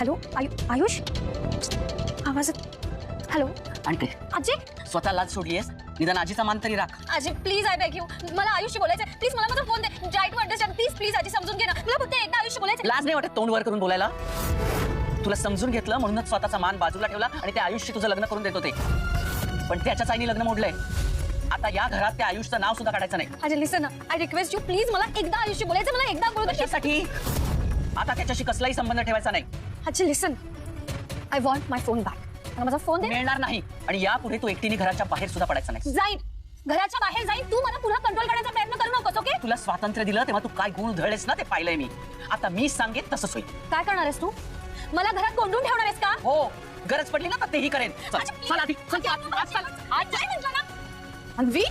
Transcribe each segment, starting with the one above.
Hello आयु आयुष? आवाज hello? आणि ते आजी? स्वतः लाज सोडलीयस? निदान आजीचा मान तरी राख. आजी प्लीज आय बॅग यू मला आयुषशी बोलायचं प्लीज मला माझा phone they. Try to understand please please आजी समजून घे ना. मला फक्त एकदा आयुषशी बोलायचं लाज नाही वाटत तोंड वर करून बोलायला? तुला समजून घेतलं म्हणूनच स्वतःचा मान बाजूला ठेवला आणि त्या आयुष्य तुझं लग्न करून देत होते. पण त्याच्याच आईने लग्न मोडलंय. आता या घरात त्या आयुष्यचं नाव सुद्धा काढायचं नाही. आजी listen I request you please मला एकदा आयुषशी बोलायचं मला एकदा बोलू दे. कशासाठी? आता त्याच्याशी कसलाही संबंध ठेवायचा नाही. आजी listen I want my phone back मला माझा फोन दे. मिळणार नाही. आणि यापुढे तू एकटीने घराच्या बाहेर सुद्धा पडायचं नाही जाईन. घराच्या बाहेर जाईन. तू मला पुन्हा कंट्रोल करण्याचा प्रयत्न करू नकोस ओके तुला स्वातंत्र्य दिलं तेव्हा तू काय गुण उधळलेस ना ते पाहिलंय मी. आता मी सांगेन तसंच होईल. काय करणार आहेस तू? मला घरात कोंडून ठेवणार आहेस का? हो. गरज पडली ना तर तेही करेन. चल, आजी, please. चल आधी. चल, आजी, चल, आजी, चल, चल. आजी, काय म्हटलं ना? अन्वी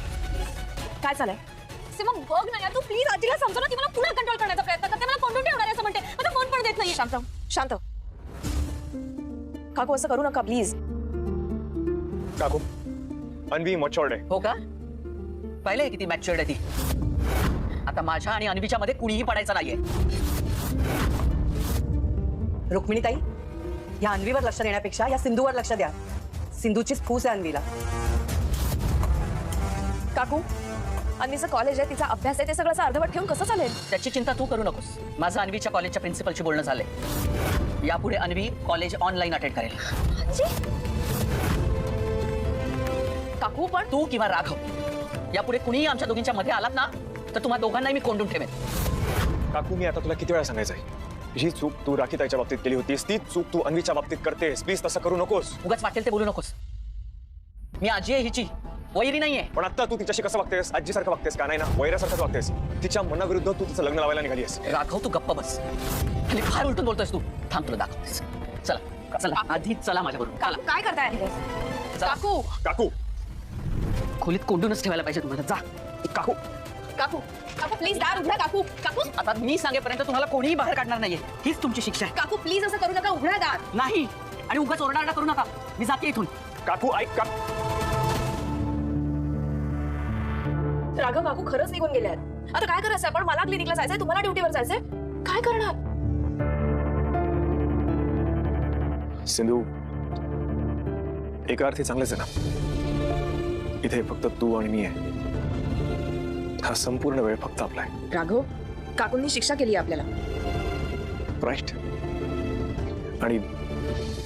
काय चाललंय? सीमा बघ ना यार तू प्लीज आजीला समजव ना ती मला पुन्हा कंट्रोल करण्याचा प्रयत्न करते. मला कोंडून ठेवणार आहे असं म्हणते. मला फोन पण देत नाही शांत शांत. काकू असं करू नका प्लीज़ काकू अन्वी मचॉर्ड आहे. हो का? पाहिलंय किती मॅच्युअर्ड आहे ती. आता माझ्या आणि अन्वीच्या मध्ये कुणीही पडायचं नाहीये. रुक्मिणी ताई या अन्वीवर लक्ष देण्यापेक्षा या सिंधूवर लक्ष द्या. सिंधूचीच फूस आहे अन्वीला. काकू अन्वीचं कॉलेज आहे तिचा अभ्यास आहे ते सगळं अर्धवट ठेवून कसं चालेल? त्याची चिंता तू करू नकोस. माझं अन्वीच्या कॉलेजच्या प्रिन्सिपलशी बोलणं झालंय. यापुढे अन्वी कॉलेज ऑनलाईन अटेंड करेल काकू पण तू किंवा राघव। यापुढे कुणीही आमच्या दोघींच्या मध्ये आलात ना तर तुम्हा दोघांनाही मी कोंडून ठेवेन। काकू मी आता तुला किती वेळा सांगायचंय? ही चूक तू राखीताईच्या बाबतीत केली होतीस ती चूक तू अन्वीच्या बाबतीत करतेस. प्लीज़ तसं करू नकोस. उगाच वाटेल ते बोलू नकोस. मी आजी आहे हिची. वैरी नाहीये पण आता तू तिच्याशी कसं वागतेस आजीसारखं वागतेस का? नाही ना वैरासारखंच वागतेस तिच्या मनाविरुद्ध तू तिचं लग्न लावायला निघालीस राघव तू गप्प बस. आणि फार उलटून बोलतोयस तू. थांब तुला दाखवतेस. चला चला आधी चला माझ्याबरोबर. काय करताय काकू! काकू. खोलीत कोंडूनच ठेवायला पाहिजे तुम्हाला. जा. काकू. काकू काकू प्लीज़ दार उघडा काकू. काकू! आता मी सांगेपर्यंत तुम्हाला कोणीही बाहेर काढणार नाहीये. हीच तुमची शिक्षा आहे. काकू प्लीज़ असं करू नका उघडा दार. नाही. आणि उगाच करू नका. मी जाते इथून. काकू ऐक का राघव काकू खरंच निघून गेले आहेत. आता काय करायचं आपण मला क्लिनिकला जायचंय तुम्हाला ड्युटीवर जायचंय? काय करणार? सिंधू एका अर्थी चांगलंच आहे ना? इथे फक्त तू आणि मी आहे. हा संपूर्ण वेळ फक्त आपला आहे. राघव काकूंनी शिक्षा केली आपल्याला. राईट आणि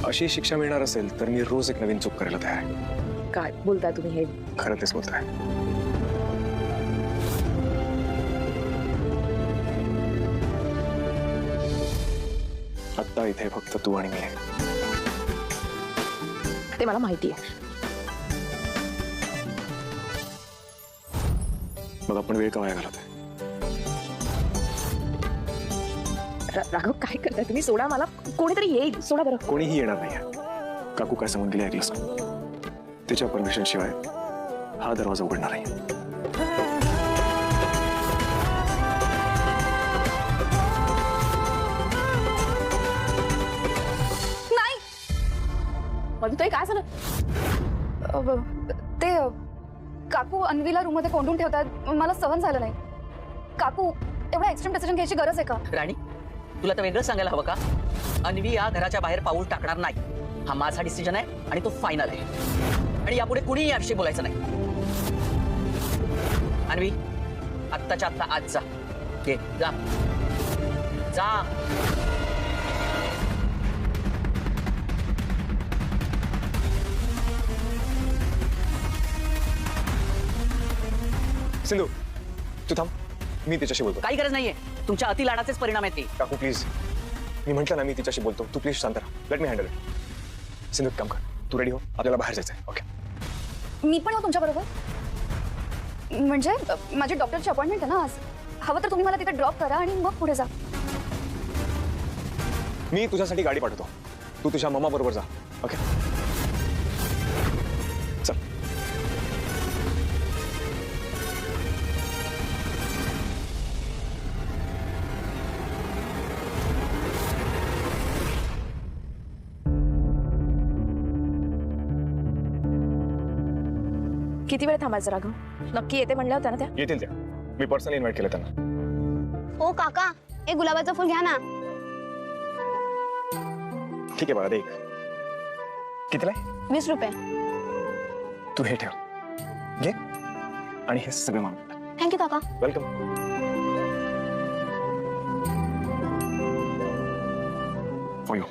अशी शिक्षा मिळणार असेल तर मी रोज एक नवीन चूक करायला तयार आहे. काय बोलताय तुम्ही हे? खरं तेच बोलत आत्ता इथे फक्त तू आणि मी आहे ते मला माहिती आहे. मग आपण वेळ का वाया घालत आहे राघव काय करताय तुम्ही? सोडा मला. कोणीतरी येईल. सोडा बरं. कोणीही येणार नाहीये. काकू काय सांगून गेली ऐकलंस तिच्या परमिशन शिवाय हा दरवाज़ा उघडणार नाही ते, काकू अन्वीला रूम मध्ये कोंडून ठेवतात. मला सहन झालं नाही. काकू एवढा एक्स्ट्रीम डिसिजन घ्यायची गरज आहे का? राणी, तुला तर वेगळं सांगायला हवं का? अन्वी या घराच्या बाहेर पाऊल टाकणार नाही. हा माझा डिसिजन आहे आणि तो फायनल आहे. आणि यापुढे कुणीही याविषयी बोलायचं नाही. अन्वी, आत्ताच्या आत्ता आज जा. जा. सिंधू तू थांब. मी तिच्याशी बोलतो. काही गरज नाहीये. तुमच्या अति लाडाचेच परिणाम आहेत ते. काकू प्लीज़ मी म्हंटल ना मी तिच्याशी बोलतो. तू प्लीज़ शांत राहा. Let me handle it Sindhu काम कर. तू रेडी हो? आपल्याला बाहेर जायचंय. ओके मी पण हो तुमच्या बरोबर. म्हणजे माझी डॉक्टरची अपॉइंटमेंट आहे ना आज. हवं तर तुम्ही मला तिथे ड्रॉप करा आणि मग पुढे जा. मी तुझ्यासाठी गाडी पाठवतो. तू तुझ्या मम्मा बरोबर जा. ओके किती वेळ थांबायचं राघव? नक्की येते म्हणलं होतं ना त्या येतील त्या मी पर्सनली इन्व्हाइट केलं त्यांना. हो काका एक गुलाबाचं फुल घ्या ना. ठीक आहे बाळा दे एक. कितीला आहे? वीस रुपये. तू हे ठेव. घे. आणि हे सगळं मागून थँक्यू काका. वेलकम फॉर यू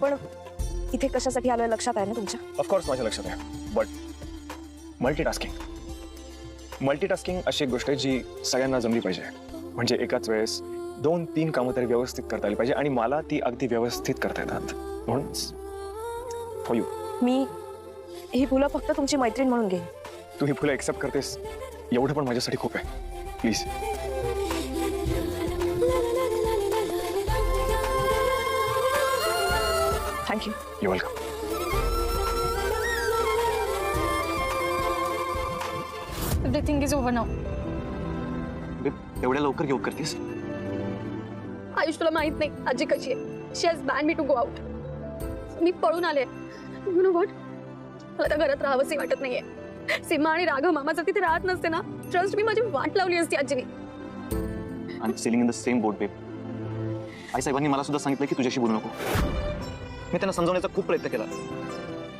आपण इथे कशासाठी आलोय लक्षात आहे ना तुमच्या? ऑफकोर्स माझ्या लक्षात आहे. बट मल्टीटास्किंग मल्टीटास्किंग अशी एक गोष्ट आहे जी सगळ्यांना जमली पाहिजे. म्हणजे एकाच वेळेस दोन तीन कामं तरी व्यवस्थित करता आली पाहिजे आणि मला ती अगदी व्यवस्थित करता येतात. म्हणून फॉर यू मी ही फुलं फक्त तुमची मैत्रीण म्हणून घेईन. तू ही फुलं एक्सेप्ट करतेस एवढं पण माझ्यासाठी खूप आहे. Please thank you you welcome everything is over नाव एवढ्या लवकर योग करतेस? आयुष तुला माहित नाही आजी कशी आहे. She has ban me to go out मी पळून आले. यू नो वॉट मला त्या घरात राहावंसही वाटत नाहीये. सीमा आणि राघव मामा जर तिथे राहत नसते ना. ट्रस्ट मी माझी वाट लावली असती आजीने. आणि sailing in the same boat babe आई साहेबांनी मला सुद्धा सांगितलं की तुझ्याशी बोलू नको. मी त्यांना समजवण्याचा खूप प्रयत्न केला.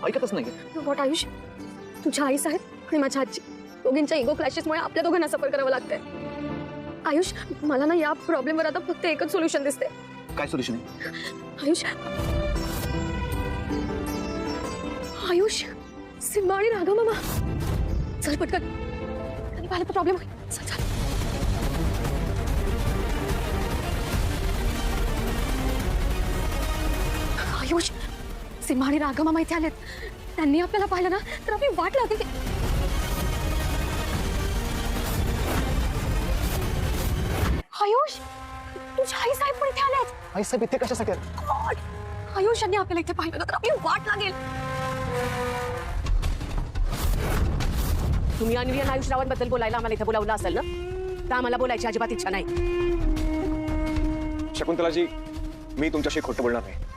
ऐकतच नाही वॉट आयुष तुझ्या आई साहेब आणि माझ्या आजी दोघींच्या इगो क्लॅशेसमुळे आपल्या दोघांना सफ़र करावं लागतंय. आयुष मला ना या प्रॉब्लेमवर आता फक्त एकच सोल्युशन दिसते काय सोल्युशन आहे? आयुष आयुष सिम्बा आणि राघव मामा. चल पटकन. तर प्रॉब्लेम होईल. चल चल. सिम्हा आणि राघव मामा इथे आलेत. त्यांनी आपल्याला पाहिलं ना तर आपली वाट लागेल. आयुष तुझ्या आई साहेब पण इथे आलेत. आई साहेब इथे कशासाठी आले? गॉड आयुष यांनी आपल्याला इथे पाहिलं ना तर आपली वाट लागेल. तुम्ही अन्वी आणि आयुष रावांबद्दल बोलायला आम्हाला इथे बोलावलं असेल ना? तर आम्हाला बोलायची अजिबात इच्छा नाही. शकुंतलाजी मी तुमच्याशी खोटं बोलणार नाही.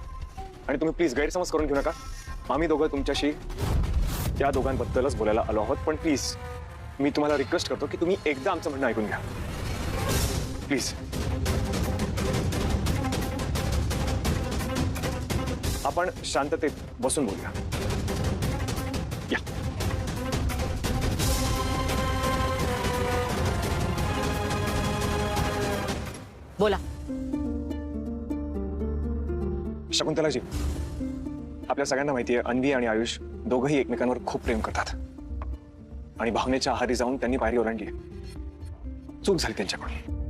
आणि तुम्ही प्लीज़ गैरसमज करून घेऊ नका. आम्ही दोघं तुमच्याशी दोघांबद्दलच बोलायला आलो आहोत, पण प्लीज़ मी तुम्हाला रिक्वेस्ट करतो की तुम्ही एकदा आमचं म्हणणं ऐकून घ्या. प्लीज़ आपण शांततेत बसून बोलूया. बोला. शकुंतलाजी आपल्या सगळ्यांना माहिती आहे अन्वी आणि आयुष दोघंही एकमेकांवर खूप प्रेम करतात. आणि भावनेच्या आहारी जाऊन त्यांनी पायरी चूक झाली त्यांच्याकडून.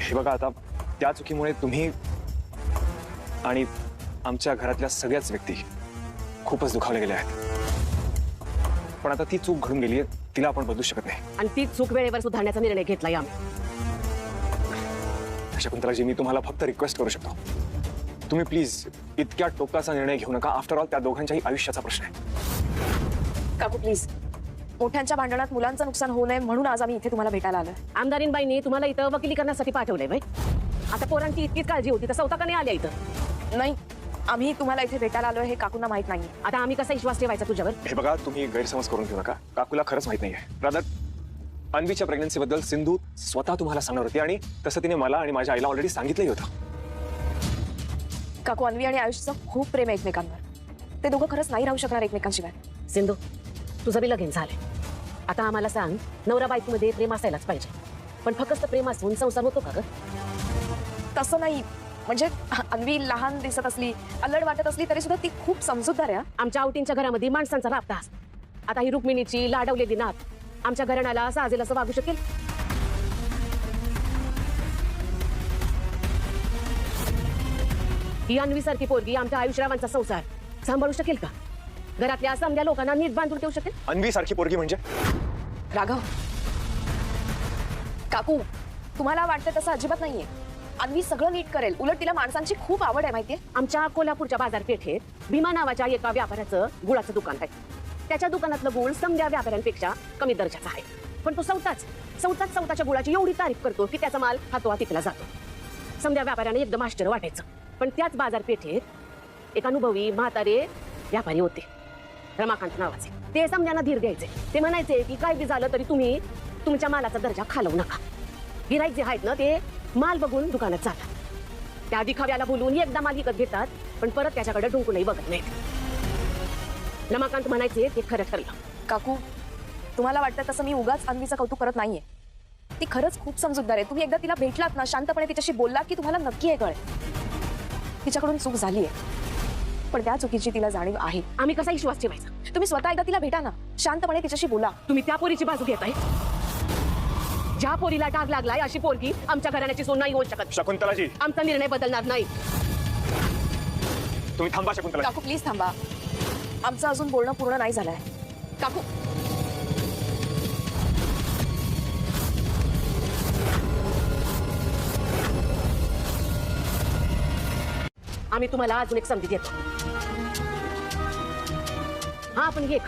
हे बघा आता, त्या चुकीमुळे तुम्ही आणि आमच्या घरातल्या व्यक्ती आता ती चूक घडून गेली तिला बदलू शकत नाही. ती चूक वेळेवर सुधारण्याचा निर्णय घेतलाय शकुंतलाजी मी तुम्हाला फक्त रिक्वेस्ट करू शकतो. तुम्ही प्लीज़ इतक्या टोकाचा निर्णय घेऊ नका. आफ्टर ऑल त्या दोघांच्याही आयुष्याचा प्रश्न आहे. काकू प्लीज़ मोठ्यांच्या भांडणात मुलांचं नुकसान होऊ नये म्हणून आज आम्ही इथे तुम्हाला भेटायला आलोय. आमदारीनबाईंनी तुम्हाला इथं वकिली करण्यासाठी पाठवलंय बाई. आता पोरांची इतकीच काळजी होती तर चौथा का नाही आल्या इथं. नाही आम्ही तुम्हाला इथे भेटायला आलोय हे काकूंना माहित नाही आता आम्ही कसा विश्वास ठेवायचा तुझ्यावर? हे बघा तुम्ही गैरसमज करून घेऊ नका. काकूला खरंच माहित नाहीये. अन्वीच्या प्रेग्नन्सी बद्दल सिंधू स्वतः तुम्हाला सांगणार होती आणि तसं तिने मला आणि माझ्या आईला ऑलरेडी सांगितलंही होतं. काकू अन्वी आणि आयुषचं खूप प्रेम आहे एकमेकांवर. ते दोघं खरंच नाही राहू शकणार एकमेकांशिवाय. सिंधू तुझं बी लगीन आता आम्हाला सांग नवरा बायकोमध्ये प्रेम असायलाच पाहिजे. पण फक्त प्रेम असून संसार होतो का ग? तसं नाही. म्हणजे अन्वी लहान दिसत असली अल्लड वाटत असली तरी सुद्धा ती खूप समजूतदार आहे हा. आमच्या आवटींच्या घरामध्ये माणसांचा राबता असतो आता ही रुक्मिणीची लाडवलेली नात. आमच्या घराण्याला साजेल असं वागू शकेल? ही अन्वी सारखी पोरगी आमच्या आयुष्यरावांचा संसार सांभाळू शकेल का? घरातल्या समध्या लोकांना नीट बांधून ठेवू शकेल? अन्वी सारखी पोरगी म्हणजे? राघव काकू तुम्हाला वाटतं तसं अजिबात नाहीये. अन्वी सगळं नीट करेल. उलट तिला माणसांची खूप आवड आहे माहितीये? आमच्या कोल्हापूरच्या बाजारपेठेत भीमा नावाच्या एका व्यापाऱ्याचं गुळाचं दुकान आहे. त्याच्या दुकानातलं गुळ समध्या व्यापाऱ्यांपेक्षा कमी दर्जाचा आहे. पण तो चौथाच चौथाच चौथाच्या गुळाची एवढी तारीफ़ करतो की त्याचा माल हातोहा तिकला जातो. समध्या व्यापाऱ्याने एकदम आश्चर्य वाटायचं. पण त्याच बाजारपेठेत एक अनुभवी म्हातारे व्यापारी होते. रमाकांत नावाचे. ते समजांना धीर द्यायचे. ते म्हणायचे की काय बी झालं तरी तुम्ही तुमच्या मालाचा दर्जा खालवू नका. गिराईक जे आहेत ना, ते माल बघून दुकानात जातात. त्या दिखाव्याला बोलून एकदा माल विकत घेतात, पण परत त्याच्याकडे डुंकूनही बघत नाहीत. रमाकांत म्हणायचे ते खरं ठरलं. काकू तुम्हाला वाटतं तसं मी उगाच अन्वीचं कौतुक करत नाहीये? ती खरंच खूप समजूतदार आहे. तुम्ही एकदा तिला भेटलात ना शांतपणे तिच्याशी बोललात की तुम्हाला नक्की हे कळेल. तिच्याकडून चूक झाली आहे पण त्या चुकीची तिला जाणीव आहे. आम्ही कसा विश्वास ठेवायचा? तुम्ही स्वतः एकदा तिला भेटा ना शांतपणे तिच्याशी बोला. तुम्ही त्या पोरीची बाजू घेताय? ज्या पोरीला डाग लागलाय अशी पोरगी आमच्या घराण्याची सोन नाही होऊ शकत. शकुंतलाजी. आमचा निर्णय बदलणार नाही. तुम्ही थांबा शकुंतला काकू प्लीज थांबा. आमचं अजून बोलणं पूर्ण नाही झालंय. काकू. आम्ही तुम्हाला अजून एक संधी देतो. हा पण एक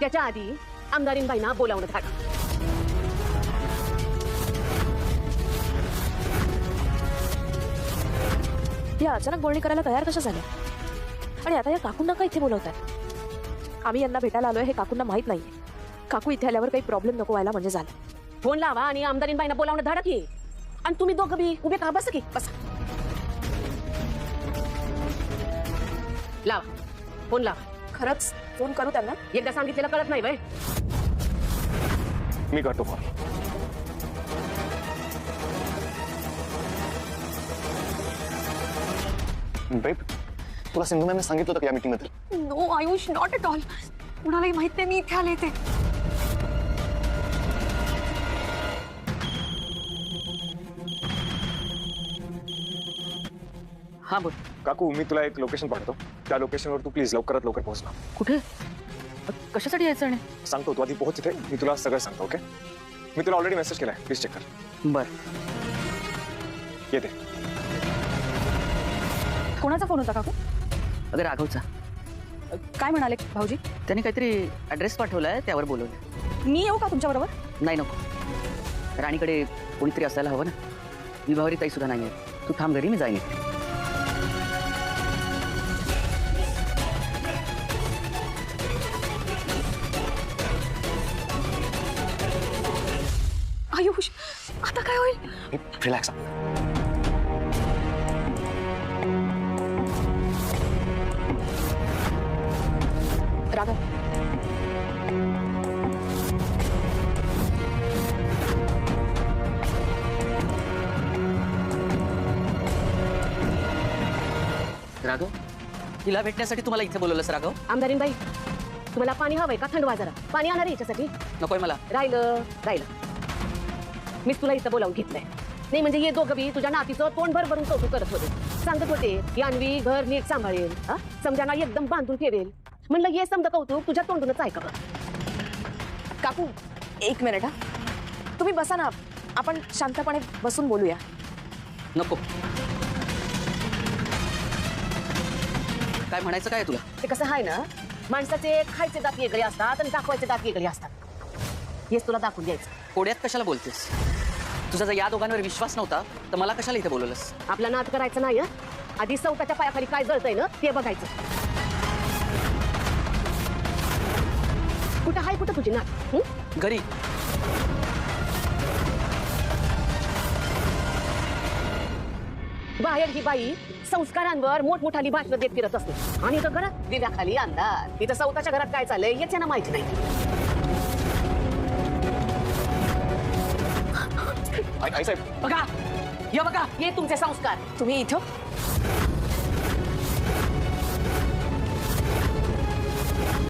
त्याच्या आधी आमदारींबाईंना बोलावणं धाडा या अचानक बोलणी करायला तयार कशा झाल्या? आणि आता या काकूंना का इथे बोलवतात आम्ही यांना भेटायला आलोय हे काकूंना माहित नाहीये. काकू इथे आल्यावर काही प्रॉब्लेम नको व्हायला म्हणजे झालं. फ़ोन लावा आणि आमदारींबाईंना बोलावणं धाडा की आणि तुम्ही दोघं बी उभे का? बस की बसा. लावा. फ़ोन लावा. खरंच फ़ोन करू त्यांना? एकदा सांगितलेलं कळत नाही बाय मी करतो फ़ोन बेब तुला सिंधू मॅमने सांगितलं होतं का या मीटिंग मध्ये no Ayush not at all कुणालाही माहित नाही मी इथे आले ते हा बोल। काकू मी तुला एक लोकेशन पाठवतो. त्या लोकेशनवर तू प्लीज़ लवकरात लवकर पोहोच ना. कुठे? कशासाठी यायचं आणि सांगतो तू आधी पोहोच इथे. मी तुला सगळं सांगतो ओके मी तुला ऑलरेडी मेसेज केलाय. प्लीज़ चेक कर. बर. येते कोणाचा फ़ोन होता काकू? अगं राघवचा. काय म्हणाले भाऊजी? त्याने काहीतरी ऍड्रेस पाठवलाय त्यावर बोलवलं मी येऊ का तुमच्या बरोबर नाही नको. राणीकडे कोणीतरी असायला हवं ना? विभावरी ताई सुद्धा नाही आहे तू थांब घरी मी जाईन इथे. आयुष आता काय होईल? रिलॅक्स राघव? तिला भेटण्यासाठी तुम्हाला इथे बोलवलंस राघव? आमदारींबाई तुम्हाला पाणी हवंय का थंड जरा पाणी आणणार आहे याच्यासाठी. नकोय मला. राहिलं राहिलं. मीच तुला इथं बोलावून घेतलंय. नाही म्हणजे ये दोघं बी तुझ्या नातीचं तोंड भर भरून कौतुक करत होते. सांगत होते की अन्वी घर नीट सांभाळेल हा? समजांना एकदम बांधून ठेवेल. म्हणलं ये समजा कौतुक तुझ्या तोंडूनच ऐका काकू एक मिनिट हा. तुम्ही बसा ना. आपण शांतपणे बसून बोलूया. नको. काय म्हणायचं काय तुला? ते कसं आहे ना माणसाचे खायचे दात वेगळे असतात आणि दाखवायचे दात वेगळे असतात. हेच तुला दाखवून द्यायचं. कोड्यात कशाला बोलतेस? तुझा जर या दोघांवर विश्वास नव्हता तर मला कशाला इथे बोलवलंस? आपला नाद करायचं नाही हं? आधी सौताच्या पायाखाली काय जळतंय ना ते बघायचं. कुठं आहे कुठं तुझी हं? घरी. बाहेर ही बाई संस्कारांवर मोठमोठाली भाषण देत फिरत असते. आणि इथं घरात दिव्याखाली अंधार. इथं सौताच्या घरात काय चाललंय हेच यांना माहिती नाही. बघा हे बघा हे तुमचे संस्कार. तुम्ही इथं?